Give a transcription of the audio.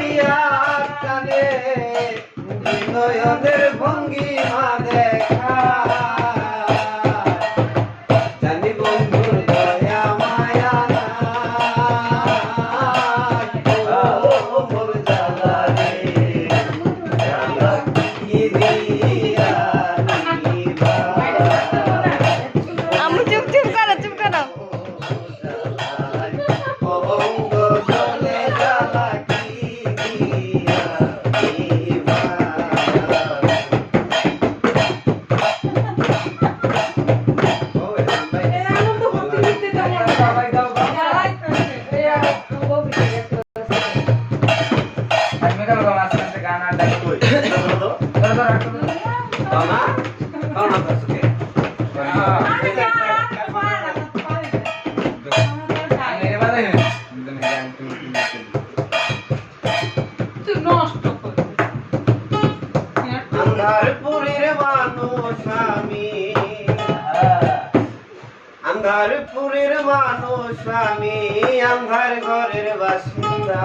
পিয়া কানে নয়নের ভঙ্গিমা দেখ Toma. আন্ধারপুরের মানুষ আমি আন্ধার ঘরের বাসিন্দা।